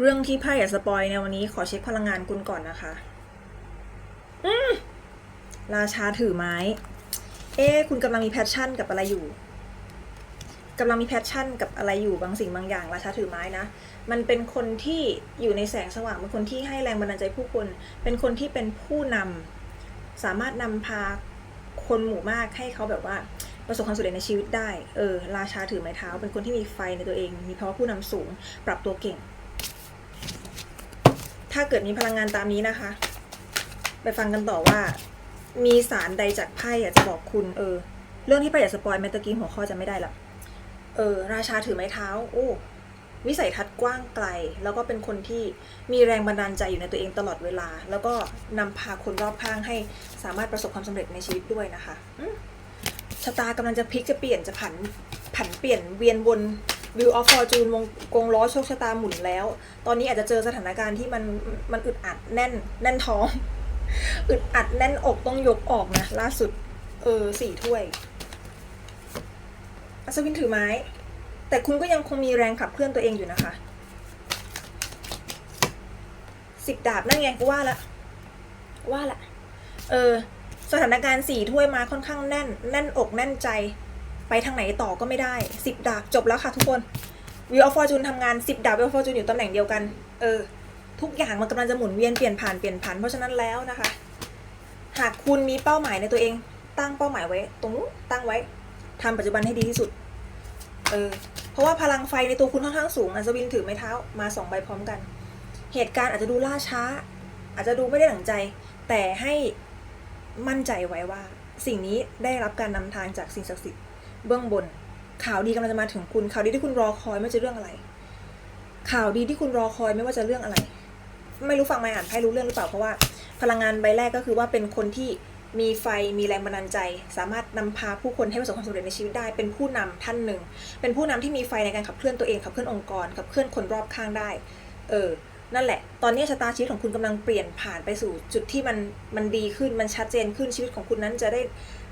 เรื่องที่ไพ่อย่าสปอยในวันนี้ขอเช็คพลังงานคุณก่อนนะคะอืมราชาถือไม้ เอ๊ะคุณกำลังมีแพชชั่นกับอะไรอยู่กำลังมีแพชชั่นกับอะไรอยู่บางสิ่งบางอย่างราชาถือไม้นะ มันเป็นคนที่อยู่ในแสงสว่างเป็นคนที่ให้แรงบันดาลใจผู้คน เป็นคนที่เป็นผู้นำสามารถนำพาคนหมู่มากให้เขาแบบว่าประสบความสำเร็จในชีวิตได้ เออ ราชาถือไม้เท้า เป็นคนที่มีไฟในตัวเอง มีภาวะผู้นำสูง ปรับตัวเก่ง ถ้าเกิดมีพลังงานตามนี้นะคะ ไปฟังกันต่อว่า มีสารใดจากไพ่อยากจะบอกคุณ เออ เรื่องที่ไพ่อยากสปอยแมตตะกี้หัวข้อจะไม่ได้ละเออ ราชาถือไม้เท้า โอ้วิสัยทัศน์กว้างไกล แล้วก็เป็นคนที่มีแรงบันดาลใจอยู่ในตัวเองตลอดเวลา แล้วก็นำพาคนรอบข้างให้สามารถประสบความสำเร็จในชีวิตด้วยนะคะอืมชะตากำลังจะพลิกจะเปลี่ยนจะผันผันเปลี่ยนเวียนวน วิวออฟฟอร์จูนวงกงล้อโชคชะตาหมุนแล้ว ตอนนี้อาจจะเจอสถานการณ์ที่มันมันอึดอัดแน่น แน่นท้อง อึดอัดแน่นอกต้องยกออกนะ ล่าสุด เออสี่ถ้วย อัศวินถือไม้ แต่คุณก็ยังคงมีแรงขับเคลื่อนตัวเองอยู่นะคะสิบดาบนั่นไงก็ว่าละว่าละ เออ สถานการณ์สี่ถ้วยมาค่อนข้างแน่น แน่นอกแน่นใจ ไปทางไหนต่อก็ไม่ได้สิบดาบจบแล้วค่ะทุกคนวิวออฟฟอร์จูนทำงานสิบดาบวิวออฟฟอร์จูนอยู่ตำแหน่งเดียวกัน เออ ทุกอย่างมันกำลังจะหมุนเวียนเปลี่ยนผ่านเปลี่ยนผันเพราะฉะนั้นแล้วนะคะ หากคุณมีเป้าหมายในตัวเอง ตั้งเป้าหมายไว้ ตรงนู้นตั้งไว้ทำปัจจุบันให้ดีที่สุด เออ เพราะว่าพลังไฟในตัวคุณค่อนข้างสูงอัศวินถือไม้เท้ามาสองใบพร้อมกัน เหตุการณ์อาจจะดูล่าช้า อาจจะดูไม่ได้หนังใจ แต่ให้มั่นใจไว้ว่า สิ่งนี้ได้รับการนำทางจากสิ่งศักดิ์สิทธิ์ เบื้องบน ข่าวดีกำลังจะมาถึงคุณ ข่าวดีที่คุณรอคอยไม่ว่าจะเรื่องอะไร ข่าวดีที่คุณรอคอยไม่ว่าจะเรื่องอะไร ไม่รู้ฟังไม่อ่านไพ่รู้เรื่องหรือเปล่าเพราะว่า พลังงานใบแรกก็คือว่าเป็นคนที่มีไฟมีแรงบันดาลใจ สามารถนำพาผู้คนให้ประสบความสำเร็จในชีวิตได้ เป็นผู้นำท่านหนึ่ง เป็นผู้นำที่มีไฟในการขับเคลื่อนตัวเองขับเคลื่อนองค์กรขับเคลื่อนคนรอบข้างได้ เออ นั่นแหละ ตอนนี้ชะตาชีวิตของคุณกำลังเปลี่ยนผ่านไปสู่จุดที่มันมันดีขึ้นมันชัดเจนขึ้นชีวิตของคุณนั้นจะได้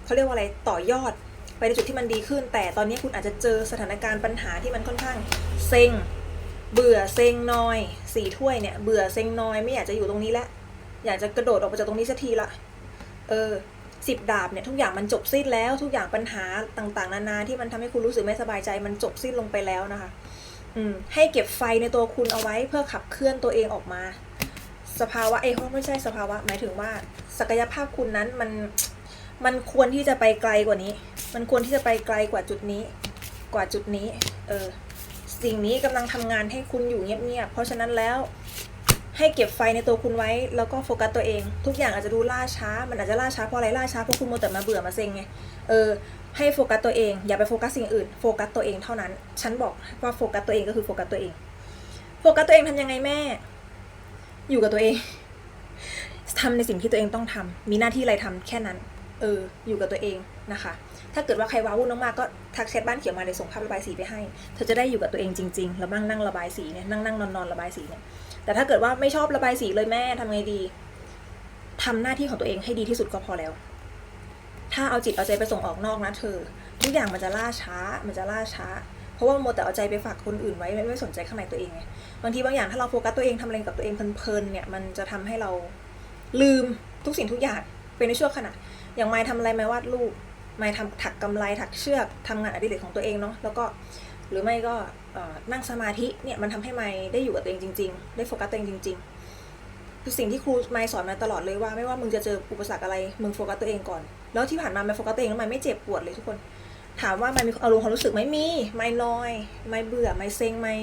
เขาเรียกว่าอะไรต่อยอด ไปในจุดที่มันดีขึ้น แต่ตอนนี้คุณอาจจะเจอสถานการณ์ปัญหาที่มันค่อนข้างเซ็ง เบื่อเซ็งนอยสี่ถ้วยเนี่ยเบื่อเซ็งนอยไม่อยากจะอยู่ตรงนี้แล้วอยากจะกระโดดออกไปจากตรงนี้สักทีละเออสิบดาบเนี่ยทุกอย่างมันจบสิ้นแล้วทุกอย่างปัญหาต่างๆ นานาที่มันทำให้คุณรู้สึกไม่สบายใจมันจบสิ้นลงไปแล้วนะคะ อืมให้เก็บไฟในตัวคุณเอาไว้เพื่อขับเคลื่อนตัวเองออกมา สภาวะเอ้ยไม่ใช่สภาวะหมายถึงว่า ศักยภาพคุณนั้นมันมันควรที่จะไปไกลกว่านี้ มันควรที่จะไปไกลกว่าจุดนี้ กว่าจุดนี้ เออ สิ่งนี้กำลังทำงานให้คุณอยู่เงียบๆ เพราะฉะนั้นแล้ว ให้เก็บไฟในตัวคุณไว้ แล้วก็โฟกัสตัวเอง ทุกอย่างอาจจะดูล่าช้า มันอาจจะล่าช้าเพราะอะไรล่าช้าเพราะคุณโมวแต่มาเบื่อมาเซ็งไง เออ ให้โฟกัสตัวเอง อย่าไปโฟกัสสิ่งอื่น โฟกัสตัวเองเท่านั้น ฉันบอกว่าโฟกัสตัวเองก็คือโฟกัสตัวเอง โฟกัสตัวเองทำยังไงแม่ อยู่กับตัวเองทำในสิ่งที่ตัวเองต้องทำมีหน้าที่อะไรทำแค่นั้น เอออยู่กับตัวเองนะคะ ถ้าเกิดว่าใครว้าวุ่นมากๆก็ทักแชทบ้านเขียวมาเดี๋ยวส่งภาพระบายสีไปให้ เธอจะได้อยู่กับตัวเองจริงๆ แล้วนั่งนั่งระบายสีเนี่ยนั่งนั่งนอนนอนระบายสีเนี่ย แต่ถ้าเกิดว่าไม่ชอบระบายสีเลยแม่ทำไงดีทำหน้าที่ของตัวเองให้ดีที่สุดก็พอแล้ว ถ้าเอาจิตเอาใจไปส่งออกนอกนะเธอ ทุกอย่างมันจะล่าช้า มันจะล่าช้า เพราะว่าโมวแต่เอาใจไปฝากคนอื่นไว้ไม่ไม่สนใจข้างในตัวเองไง บางทีบางอย่างถ้าเราโฟกัสตัวเองทำอะไรกับตัวเองเพลินๆเนี่ย มันจะทำให้เราลืมทุกสิ่งทุกอย่างเป็นในช่วงขณะ อย่างไม้ทำอะไรไม้วาดรูปไม้ทำถักกำไรถักเชือกทำงานอดิเรกของตัวเองเนาะแล้วก็หรือไม่ก็นั่งสมาธิเนี่ยมันทำให้ไม้ได้อยู่กับตัวเองจริง ๆ ได้โฟกัสตัวเองจริงๆคือสิ่งที่ครูไม้สอนมาตลอดเลยว่าไม่ว่ามึงจะเจออุปสรรคอะไรมึงโฟกัสตัวเองก่อน แล้วที่ผ่านมาไม้โฟกัสตัวเองแล้วไม้ไม่เจ็บปวดเลยทุกคน ถามว่าไม้มีอารมณ์ความรู้สึกไหมมีไม่น้อยไม่เบื่อไม่เซ็งไม่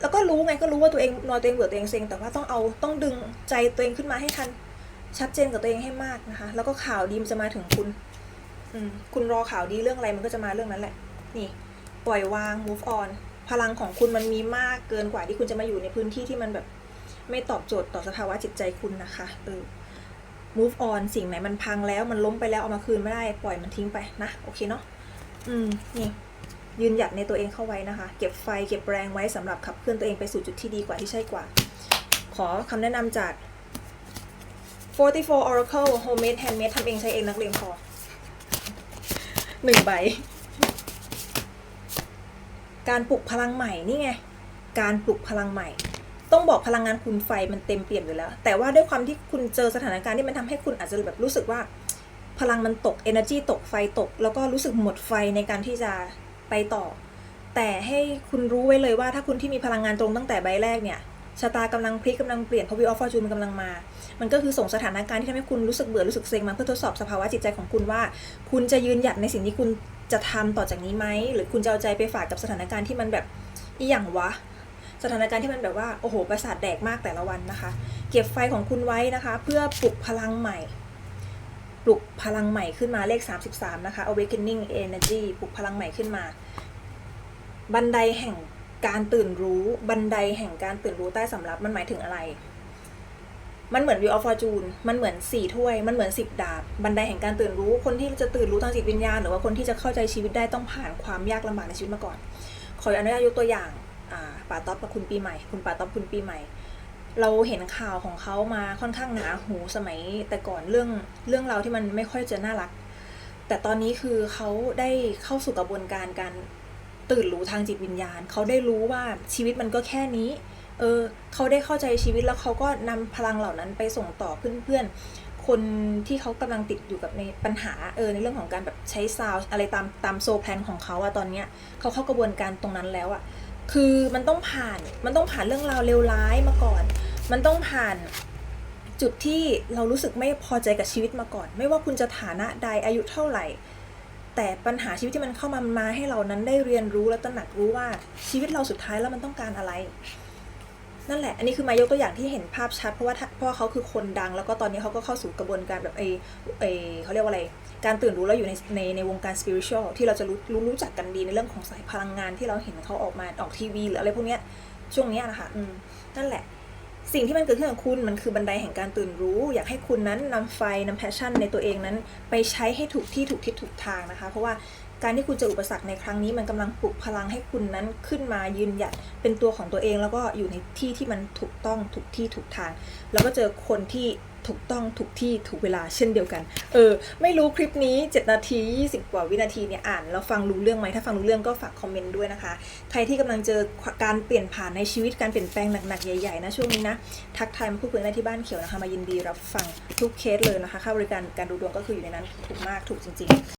แล้วก็รู้ไงก็รู้ว่าตัวเองนอยตัวเองเบื่อตัวเองเซ็งแต่ว่าต้องเอาต้องดึงใจตัวเองขึ้นมาให้ทัน ชัดเจนกับตัวเองให้มากนะคะ แล้วก็ข่าวดีมันจะมาถึงคุณ อืมคุณรอข่าวดีเรื่องอะไรมันก็จะมาเรื่องนั้นแหละ นี่ ปล่อยวาง move on พลังของคุณมันมีมากเกินกว่าที่คุณจะมาอยู่ในพื้นที่ที่มันแบบไม่ตอบโจทย์ต่อสภาวะจิตใจคุณนะคะ เออ move on สิ่งไหนมันพังแล้วมันล้มไปแล้วเอามาคืนไม่ได้ ปล่อยมันทิ้งไปนะ โอเคเนาะ อืม นี่ยืนหยัดในตัวเองเข้าไว้นะคะ เก็บไฟเก็บแรงไว้สำหรับขับเคลื่อนตัวเองไปสู่จุดที่ดีกว่าที่ใช่กว่า ขอคำแนะนำจาก 44 Oracle Homemade Handmade ทำเองใช้เองนักเรียนพอหนึ่งใบ การปลุกพลังใหม่นี่ไง การปลุกพลังใหม่ ต้องบอกพลังงานคุณไฟมันเต็มเปี่ยมอยู่แล้ว แต่ว่าด้วยความที่คุณเจอสถานการณ์ที่มันทำให้คุณอาจจะแบบรู้สึกว่า พลังมันตก energy ตกไฟตก แล้วก็รู้สึกหมดไฟในการที่จะไปต่อ แต่ให้คุณรู้ไว้เลยว่าถ้าคุณที่มีพลังงานตรงตั้งแต่ใบแรกเนี่ย ชะตากำลังพลิกกำลังเปลี่ยนเพราะวิออฟฟอร์จูนมันกำลังมา มันก็คือส่งสถานการณ์ที่ทำให้คุณรู้สึกเบื่อรู้สึกเซ็งมาเพื่อทดสอบสภาวะจิตใจของคุณว่า คุณจะยืนหยัดในสิ่งที่คุณจะทำต่อจากนี้ไหมหรือคุณจะเอาใจไปฝากกับสถานการณ์ที่มันแบบอีหยังวะ สถานการณ์ที่มันแบบว่าโอ้โหประสาทแดกมากแต่ละวันนะคะ เก็บไฟของคุณไว้นะคะ เพื่อปลุกพลังใหม่ปลุกพลังใหม่ขึ้นมาเลข 33 นะคะ awakening energy ปลุกพลังใหม่ขึ้นมา บันไดแห่ง การตื่นรู้บันไดแห่งการตื่นรู้ใต้สำรับมันหมายถึงอะไร มันเหมือน Wheel of Fortune มันเหมือนสี่ถ้วย มันเหมือนสิบดาบ บันไดแห่งการตื่นรู้ คนที่จะตื่นรู้ทางจิตวิญญาณ หรือว่าคนที่จะเข้าใจชีวิตได้ต้องผ่านความยากลำบากในชีวิตมาก่อน ขออนุญาตยกตัวอย่างาป่าต๊อบกับคุณปีใหม่ คุณป่าต๊อบคุณปีใหม่ เราเห็นข่าวของเขามาค่อนข้างหนาหูสมัย แต่ก่อนเรื่องเรื่องราวที่มันไม่ค่อยจะน่ารัก แต่ตอนนี้คือเขาได้เข้าสู่กระบวนการการ ตื่นรู้ทางจิตวิญญาณ เขาได้รู้ว่าชีวิตมันก็แค่นี้ เออเขาได้เข้าใจชีวิตแล้วเขาก็นำพลังเหล่านั้นไปส่งต่อเพื่อนๆ คนที่เขากำลังติดอยู่กับในปัญหาเออในเรื่องของการแบบใช้ซาวอะไรตามตามโซแพลนของเขาอะตอนเนี้ยเขาเข้ากระบวนการตรงนั้นแล้วอะคือมันต้องผ่านมันต้องผ่านเรื่องราวเลวร้ายมาก่อน มันต้องผ่านจุดที่เรารู้สึกไม่พอใจกับชีวิตมาก่อน ไม่ว่าคุณจะฐานะใดอายุเท่าไหร่ แต่ปัญหาชีวิตที่มันเข้ามามาให้เรานั้นได้เรียนรู้และตระหนักรู้ว่าชีวิตเราสุดท้ายแล้วมันต้องการอะไร นั่นแหละ อันนี้คือมายกตัวอย่างที่เห็นภาพชัด เพราะว่าเพราะว่าเขาคือคนดัง แล้วก็ตอนนี้เขาก็เข้าสู่กระบวนการแบบไอไอเขาเรียกว่าอะไร การตื่นรู้แล้วอยู่ในในในวงการ spiritual ที่เราจะรู้รู้รู้จักกันดีในเรื่องของสายพลังงานที่เราเห็นเขาออกมาออกทีวีหรืออะไรพวกเนี้ยช่วงเนี้ยนะคะอืมนั่นแหละ สิ่งที่มันเกิดขึ้นกับคุณมันคือบันไดแห่งการตื่นรู้ อยากให้คุณนั้นนำไฟนำแพชชั่นในตัวเองนั้น ไปใช้ให้ถูกที่ถูกทิศถูกทางนะคะ เพราะว่า การที่คุณเจออุปสรรคในครั้งนี้มันกำลังปลุกพลังให้คุณนั้นขึ้นมายืนหยัดเป็นตัวของตัวเอง แล้วก็อยู่ในที่ที่มันถูกต้องถูกที่ถูกทาง แล้วก็เจอคนที่ถูกต้องถูกที่ถูกเวลาเช่นเดียวกัน เออ ไม่รู้คลิปนี้ 7 นาที 20 กว่าวินาทีเนี่ยอ่านแล้วฟังรู้เรื่องไหมถ้าฟังรู้เรื่องก็ฝากคอมเมนต์ด้วยนะคะ ใครที่กำลังเจอการเปลี่ยนผ่านในชีวิตการเปลี่ยนแปลงหนักๆ ใหญ่ๆนะช่วงนี้นะ ทักทายมาพูดคุยได้ที่บ้านเขียวนะคะ มายินดีรับฟังทุกเคสเลยนะคะ ค่าบริการการดูดวงก็คืออยู่ในนั้นถูกมากถูกจริง ๆ